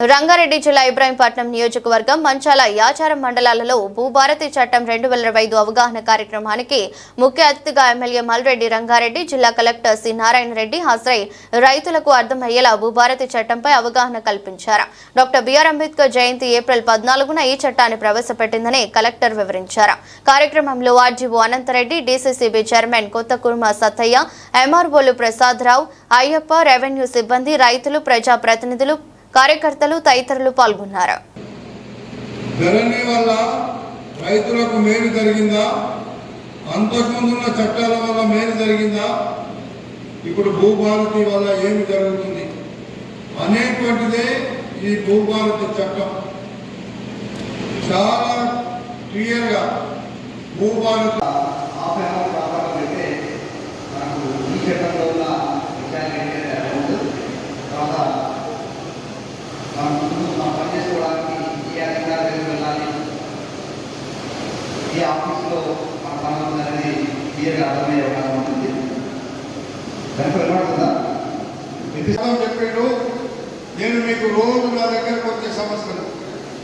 రంగారెడ్డి జిల్లా ఇబ్రాహీంపట్నం నియోజకవర్గం మంచాల యాచారం మండలాలలో భూభారతి చట్టం రెండు వేల ఐదు అవగాహన కార్యక్రమానికి ముఖ్య అతిథిగా ఎమ్మెల్యే మల్రెడ్డి రంగారెడ్డి జిల్లా కలెక్టర్ సి. నారాయణ రెడ్డి హాజరై రైతులకు అర్థమయ్యేలా భూభారతి చట్టంపై అవగాహన కల్పించారు. డాక్టర్ బిఆర్ అంబేద్కర్ జయంతి ఏప్రిల్ పద్నాలుగున ఈ చట్టాన్ని ప్రవేశపెట్టిందని కలెక్టర్ వివరించారు. కార్యక్రమంలో ఆర్జీఓ అనంతరెడ్డి డీసీసీబీ చైర్మన్ కొత్త కుర్మ సత్తయ్య ఎంఆర్ఓలు ప్రసాదరావు అయ్యప్ప రెవెన్యూ సిబ్బంది రైతులు ప్రజాప్రతినిధులు కార్యకర్తలు తదితరులు పాల్గొన్నారు. ధరణి వల్ల రైతులకు మేలు జరిగిందా? అంతకుముందున్న చట్టాల వల్ల మేలు జరిగిందా? ఇప్పుడు భూభారతి వల్ల ఏమి జరుగుతుంది? అనేటువంటిదే ఈ భూభారతి చట్టం. చాలా క్లియర్గా భూభారతి ఈ చట్టంలో ఉన్న విషయాలు ఏంటంటే తర్వాత మనం ముందు మనం పనిచేసుకోవడానికి ఏ వెళ్ళాలి ఏ ఆఫీస్లో మన పని ఉందనేది క్లియర్గా అర్థమయ్యే అవకాశం ఉంటుంది చెప్పాడు నేను మీకు రోజు నా దగ్గరకు వచ్చే సమస్యలు.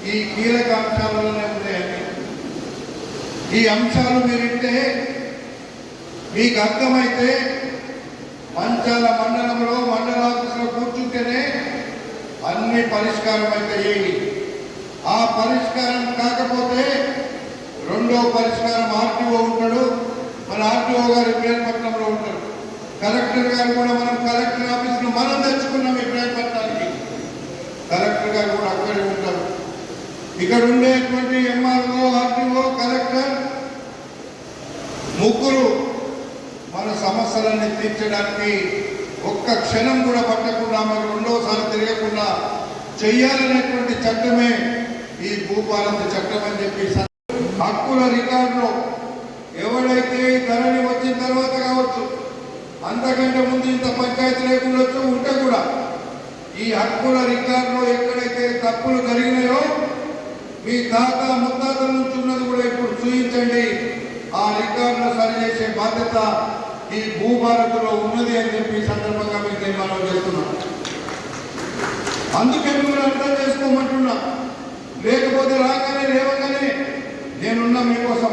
ఈ కీలక అంశాలలోనే ఉన్నాయండి. ఈ అంశాలు మీరింటే మీకు అర్థమైతే మంచాల మండలంలో మండల ఆఫీసులో కూర్చుంటేనే అన్ని పరిష్కారం అయితే ఏమి? ఆ పరిష్కారం కాకపోతే రెండో పరిష్కారం ఆర్టీఓ ఉంటాడు. మన ఆర్టీఓ గారు ఇబ్రాహీంపట్నంలో ఉంటారు. కలెక్టర్ గారు కూడా మనం కలెక్టర్ ఆఫీసును మనం తెచ్చుకున్నాం ఇబ్రాహీంపట్నానికి కలెక్టర్ గారు కూడా అక్కడే ఉంటారు. ఇక్కడ ఉండేటువంటి ఎంఆర్ఓ ఆర్టీఓ కలెక్టర్ ముగ్గురు మన సమస్యలన్నీ తీర్చడానికి ఒక్క క్షణం కూడా పట్టకుండా మరి రెండోసారి తిరగకుండా చెయ్యాలనేటువంటి చట్టమే ఈ భూపాలన చట్టం అని చెప్పి హక్కుల రికార్డులో ఎవడైతే ఈ ధరణి వచ్చిన తర్వాత కావచ్చు అంతకంటే ముందు ఇంత పంచాయతీ లేకుండా ఉంటే కూడా ఈ హక్కుల రికార్డులో ఎక్కడైతే తప్పులు జరిగినాయో మీ తాత ముత్తాతల నుంచి ఉన్నది కూడా ఇప్పుడు చూపించండి ఆ రికార్డును సరిచేసే బాధ్యత ఈ భూభారత్లో ఉన్నది అని చెప్పి సందర్భంగా మీకు నేను మనం చేస్తున్నాం అందుకే మీరు అర్థం చేసుకోమంటున్నా. లేకపోతే రాగానే లేవగానే నేనున్నా మీకోసం.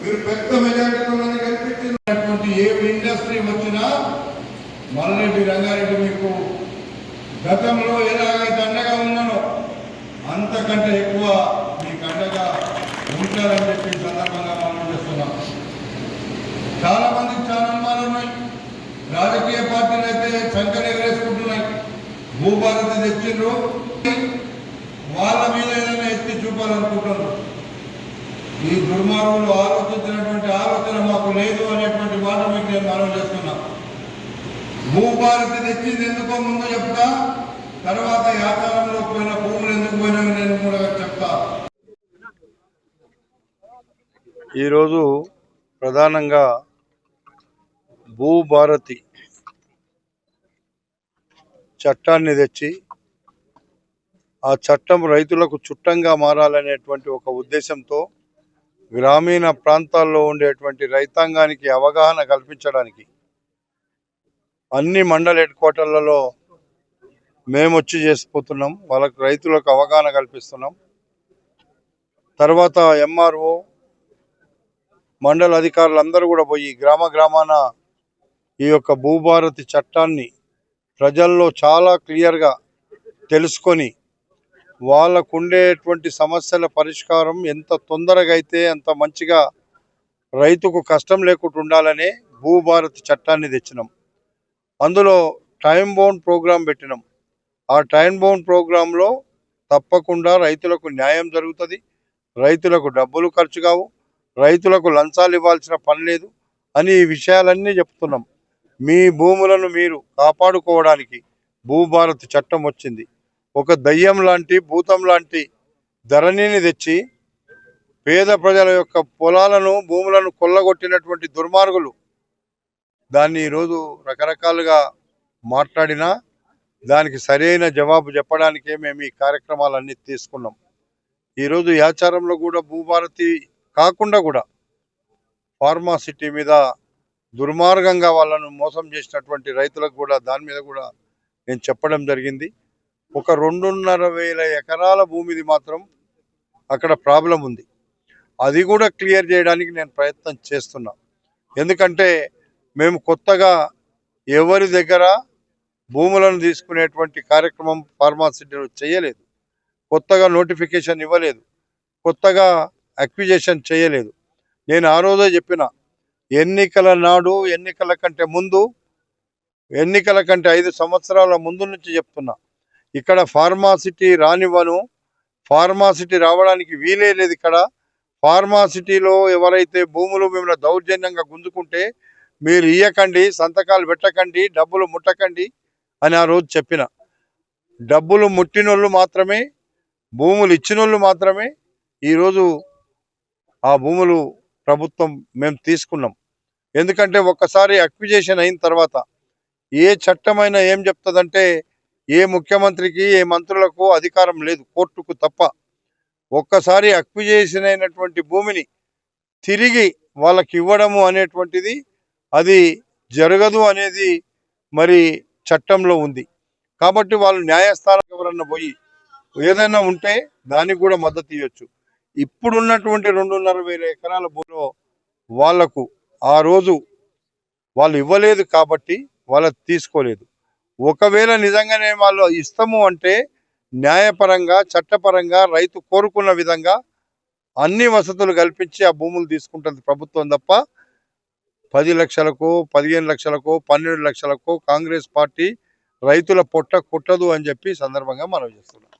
మీరు పెద్ద మెజారిటీతో నన్ను గెలిపించినటువంటి ఏ ఇండస్ట్రీ వచ్చినా మల్రెడ్డి రంగారెడ్డి మీకు గతంలో ఎలాగైతే అండగా ఉన్నానో అంతకంటే ఎక్కువ మీకు అండగా ఉంటారని చెప్పి ఈ సందర్భంగా మనం చేస్తున్నాం చాలా మందికి చాలా అనుమానాలు ఉన్నాయి రాజకీయ పార్టీలు అయితే శంకర్ ఎగరేసుకుంటున్నాయి భూభారతి తెచ్చిండ్రు. వాళ్ళ మీద ఏదైనా ఎత్తి చూపాలనుకుంటున్నారు. ఈ దుర్మార్గులు ఆలోచించినటువంటి ఆలోచన మాకు లేదు అనేటువంటి మాట మీకు నేను మనం చేస్తున్నా. భూభారతి తెచ్చింది ఎందుకో ముందు చెప్తా. తర్వాత యాతారంలో పోయిన భూములు ఎందుకు పోయినా నేను కూడా చెప్తా. ఈరోజు ప్రధానంగా భూభారతి చట్టాన్ని తెచ్చి ఆ చట్టం రైతులకు చుట్టంగా మారాలనేటువంటి ఒక ఉద్దేశంతో గ్రామీణ ప్రాంతాల్లో ఉండేటువంటి రైతాంగానికి అవగాహన కల్పించడానికి అన్ని మండల హెడ్ క్వార్టర్లలో మేము వచ్చి చేసిపోతున్నాం. వాళ్ళకు రైతులకు అవగాహన కల్పిస్తున్నాం. తర్వాత ఎంఆర్ఓ మండల అధికారులందరూ కూడా పోయి గ్రామ గ్రామాన ఈ యొక్క భూభారతి చట్టాన్ని ప్రజల్లో చాలా క్లియర్గా తెలుసుకొని వాళ్ళకు ఉండేటువంటి సమస్యల పరిష్కారం ఎంత తొందరగా అయితే అంత మంచిగా రైతుకు కష్టం లేకుండా ఉండాలనే భూభారతి చట్టాన్ని తెచ్చినాం. అందులో టైం బౌండ్ ప్రోగ్రాం పెట్టినాం. ఆ టైం బౌండ్ ప్రోగ్రాంలో తప్పకుండా రైతులకు న్యాయం జరుగుతుంది. రైతులకు డబ్బులు ఖర్చు కావు. రైతులకు లంచాలు ఇవ్వాల్సిన పని లేదు అని ఈ విషయాలన్నీ చెప్తున్నాం. మీ భూములను మీరు కాపాడుకోవడానికి భూభారతి చట్టం వచ్చింది. ఒక దయ్యం లాంటి భూతం లాంటి ధరణిని తెచ్చి పేద ప్రజల యొక్క పొలాలను భూములను కొల్లగొట్టినటువంటి దుర్మార్గులు దాన్ని ఈరోజు రకరకాలుగా మాట్లాడినా దానికి సరైన జవాబు చెప్పడానికే మేము ఈ కార్యక్రమాలన్నీ తీసుకున్నాం. ఈరోజు యాచారంలో కూడా భూభారతి కాకుండా కూడా ఫార్మాసిటీ మీద దుర్మార్గంగా వాళ్ళను మోసం చేసినటువంటి రైతులకు కూడా దాని మీద కూడా నేను చెప్పడం జరిగింది. ఒక రెండున్నర వేల ఎకరాల భూమిది మాత్రం అక్కడ ప్రాబ్లం ఉంది. అది కూడా క్లియర్ చేయడానికి నేను ప్రయత్నం చేస్తున్నా. ఎందుకంటే మేము కొత్తగా ఎవరి దగ్గర భూములను తీసుకునేటువంటి కార్యక్రమం ఫార్మాసిటీలో చేయలేదు. కొత్తగా నోటిఫికేషన్ ఇవ్వలేదు. కొత్తగా అక్విజేషన్ చేయలేదు. నేను ఆ రోజే చెప్పిన ఎన్నికల నాడు ఎన్నికల కంటే ముందు ఎన్నికల కంటే ఐదు సంవత్సరాల ముందు నుంచి చెప్తున్నా. ఇక్కడ ఫార్మాసిటీ రానివ్వను. ఫార్మాసిటీ రావడానికి వీలే లేదు ఇక్కడ. ఫార్మాసిటీలో ఎవరైతే భూములు మిమ్మల్ని దౌర్జన్యంగా గుంజుకుంటే మీరు ఇయ్యకండి సంతకాలు పెట్టకండి డబ్బులు ముట్టకండి అని ఆ రోజు చెప్పిన. డబ్బులు ముట్టినోళ్ళు మాత్రమే భూములు ఇచ్చినోళ్ళు మాత్రమే ఈరోజు ఆ భూములు ప్రభుత్వం మేము తీసుకున్నాం. ఎందుకంటే ఒక్కసారి అక్విజేషన్ అయిన తర్వాత ఏ చట్టమైనా ఏం చెప్తుందంటే ఏ ముఖ్యమంత్రికి ఏ మంత్రులకు అధికారం లేదు కోర్టుకు తప్ప. ఒక్కసారి అక్విజేషన్ అయినటువంటి భూమిని తిరిగి వాళ్ళకి ఇవ్వడము అనేటువంటిది అది జరగదు అనేది మరి చట్టంలో ఉంది. కాబట్టి వాళ్ళు న్యాయస్థానం ఎవరన్నా పోయి ఏదైనా ఉంటే దానికి కూడా మద్దతు ఇవ్వచ్చు ఇప్పుడున్నటువంటి రెండున్నర వేల ఎకరాల భూమిలో వాళ్ళకు ఆ రోజు వాళ్ళు ఇవ్వలేదు కాబట్టి వాళ్ళ తీసుకోలేదు. ఒకవేళ నిజంగానే వాళ్ళు ఇస్తాము అంటే న్యాయపరంగా చట్టపరంగా రైతు కోరుకున్న విధంగా అన్ని వసతులు కల్పించి ఆ భూములు తీసుకుంటుంది ప్రభుత్వం తప్ప పది లక్షలకు పదిహేను లక్షలకు పన్నెండు లక్షలకు కాంగ్రెస్ పార్టీ రైతుల పొట్ట కుట్టదు అని చెప్పి సందర్భంగా మనం చేస్తున్నాం.